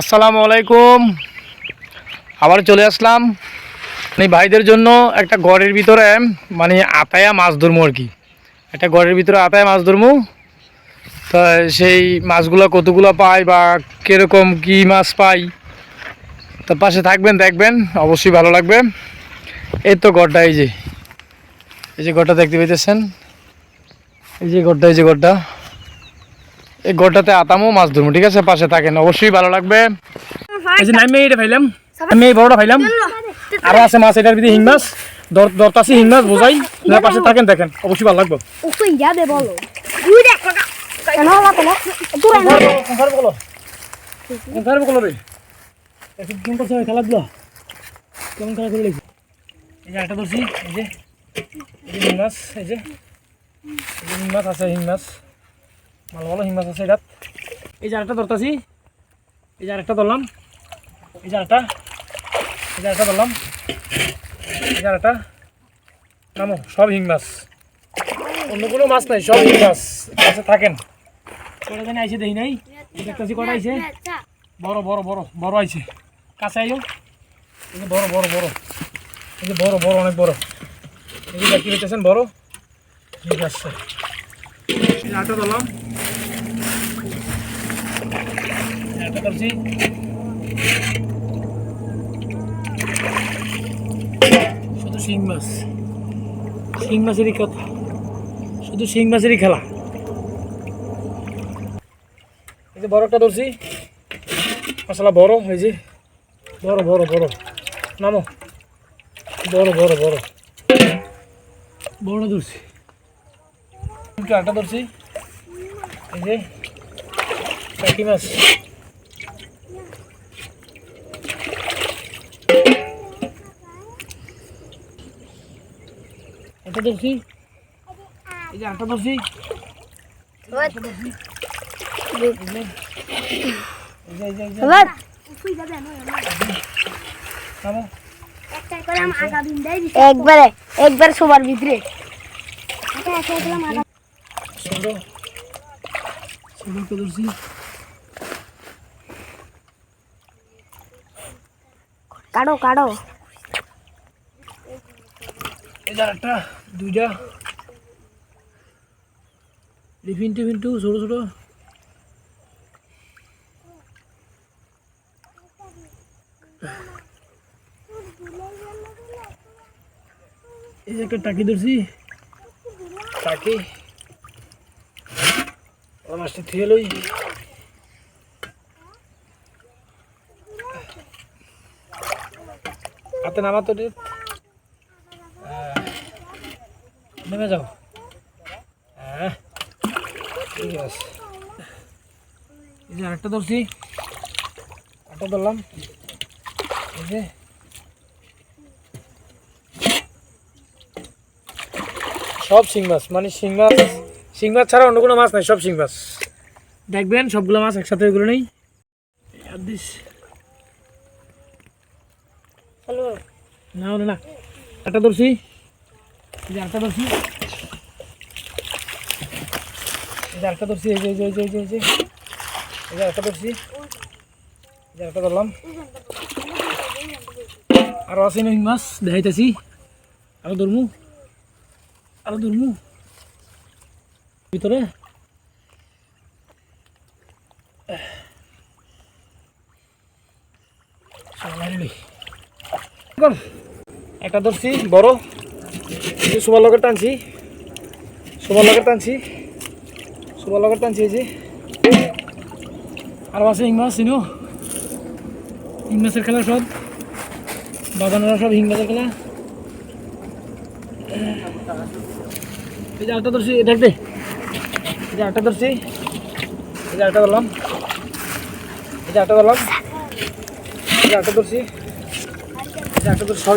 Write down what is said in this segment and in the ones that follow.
আসসালামু আলাইকুম। আবার চলে আসলাম। এই ভাইদের জন্য একটা ঘরের ভিতরে মানে আতায়া মাছ ধরবো আর কি। একটা ঘরের ভিতরে আতায়া মাছ ধরবো তা সেই মাছগুলো কতগুলো পাই বা কীরকম কি মাছ পাই, তো পাশে থাকবেন, দেখবেন। অবশ্যই ভালো লাগবে। এই তো ঘরটা এই যে। এই যে ঘরটা দেখতে পেতেছেন এই যে ঘরটা এই যে ঘরটা এই ঘরটাতে আতামও মাছ ধরবো ঠিক আছে? পাশে থাকেন অবশ্যই ভালো লাগবে। এই যে নামে এটা ফাইলাম আমি এই বড়টা ফাইলাম। আরও আছে মাছ এটার ভিতরে হিং মাছ। দর দরতাছি হিং মাছ বোঝাই। পাশে থাকেন দেখেন অবশ্যই ভালো লাগবে। ইয়া বলো। খেলাধুলা কেমন খেলা করে লেগেছে? এই যে একটা ধরছি এই যে। এই হিং মাছ এই যে। এই যে হিং মাছ আছে হিং মাছ। ভালো ভালো হিং মাছ আছে এটা এই আরেকটা ধরতাছি এই আরেকটা ধরলাম এই আরেকটা এই আরেকটা ধরলাম এই আরেকটা নামো সব হিং মাছ অন্য কোনো মাছ নাই সব হিং মাছ আচ্ছা থাকেন কটা জানি আইসে দেখি নাই দেখতেছি কটা আইসে বড় বড় বড় বড় আইছে কাছে আইও এই যে বড় বড় বড় এই যে বড় বড় অনেক বড় এই যে দেখতে বড় ঠিক আছে এই যে করছি। শুধু শিং মাছ। শিং মাছেরই কথা। শুধু শিং মাছেরই খেলা। এই যে বড় ধরছি। মশলা বড় এই যে। বড় বড় বড় নামো। বড় বড় বড় বড় ধরছি। আটা ধরছি। এই যে। চাকি মাছ। একটা করে আম আগা দিন দেই একবারে একবার সবার ভিতরে। এটা কাটো কাটো। এই যে একটা দুইটা। টিফিন টিফিন টু ছোটো ছোটো। এই যে একটা টাকি ধরছি। টাকি। মাছটা থুয়ে লই। হাতে নামা তো রে নেমে যাও। হ্যাঁ ঠিক আছে। এই যে আরেকটা ধরছি। আরেকটা ধরলাম। এই যে। সব শিং মাছ মানে শিং মাছ শিং মাছ ছাড়া অন্য কোনো মাছ নাই সব শিং মাছ। দেখবেন সবগুলো মাছ একসাথে এগুলো নেই। এই দিস। না না। একটা ধরছি। আরেকটা ধরছি। আরেকটা ধরছি, এই যে এই যে এই যে এই যে এই যে। আরেকটা ধরছি। এই যে আরেকটা ধরলাম। আরও আছে নই মাছ, দেখাইতেছি। আরও ধরমু। আরও ধরমু। ভিতরে। একটা ধরছি, বড়। সুবার লগের টানছি। সুবার লগের টানছি। সুবার লগের টানছি এই যে। আরও আছে হিং মাছ চিনো? হিং মাছের খেলা সব। বাগানেরা সব হিং মাছের খেলা। এই যে আটটা ধরছি দেখ দে এই যে আটটা ধরছি। এই যে আটটা ধরলাম। এই যে আটটা ধরলাম। এই যে আটটা ধরছি। একটা তো সব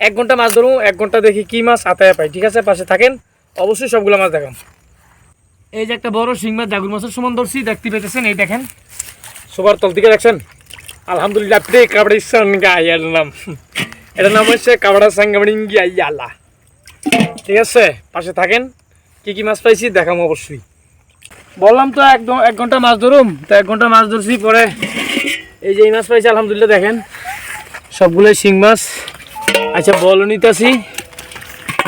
এক ঘণ্টা মাছ ধরবো, এক ঘণ্টা দেখি কি মাছ আতায় পাই, ঠিক আছে? পাশে থাকেন, অবশ্যই সবগুলো মাছ দেখাম। এই যে একটা বড় শিং মাছ, জাগুর মাছের সমান ধরছি, দেখতে পেতেছেন, এই দেখেন। সবার তল থেকে দেখছেন? আলহামদুলিল্লাহ প্রে কাবড়ি সঙ্গা ইয়ার নাম। এটার নাম হচ্ছে কাবড়া সাঙ্গামড়িঙ্গি আল্লাহ ঠিক আছে? পাশে থাকেন, কি কি মাছ পাইছি দেখাম অবশ্যই। বললাম তো একদম এক ঘণ্টা মাছ ধরুম, তো এক ঘণ্টা মাছ ধরছি পরে। এই যে এই মাছ পাইছি, আলহামদুলিল্লাহ, দেখেন। সবগুলোই শিং মাছ। আচ্ছা বল নিতেছি।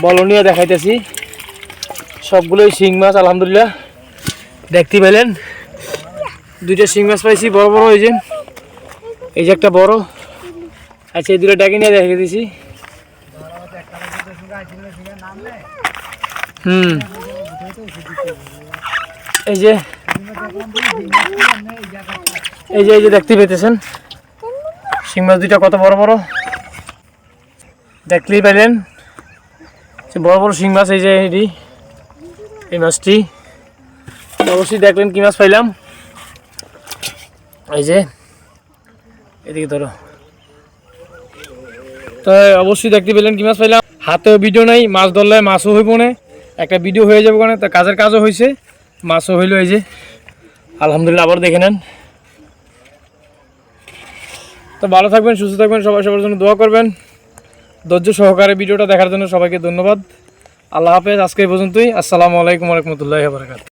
বলনিও দেখাইতেছি। সবগুলোই শিং মাছ, আলহামদুলিল্লাহ। দেখতে পেলেন? দুইটা শিং মাছ পাইছি, বড় বড় এই যে এই যে একটা বড়। আচ্ছা এই দুটো ডাকি নিয়ে দেখে দিছি হুম। এই যে। এই যে এই যে দেখতে পেতেছেন? শিং মাছ দুইটা কত বড় বড়? দেখলেই পাইলেন বড় বড় শিং মাছ এই যে এটি, এই মাছটি। অবশ্যই দেখলেন কি মাছ পাইলাম। এই যে, এদিকে ধরো। তো অবশ্যই দেখতে পেলেন কি মাছ পাইলাম। হাতেও ভিডিও নাই, মাছ ধরলে মাছও হইব না। একটা ভিডিও হয়ে যাবে কারণে তা কাজের কাজও হয়েছে মাছও হইল এই যে। আলহামদুলিল্লাহ আবার দেখে নেন। তো ভালো থাকবেন, সুস্থ থাকবেন, সবাই সবার জন্য দোয়া করবেন। ধৈর্য সহকারে ভিডিওটা দেখার জন্য সবাইকে ধন্যবাদ। আল্লাহ হাফেজ, আজকে পর্যন্তই। আসসালামু আলাইকুম রহমতুল্লাহ বারকাত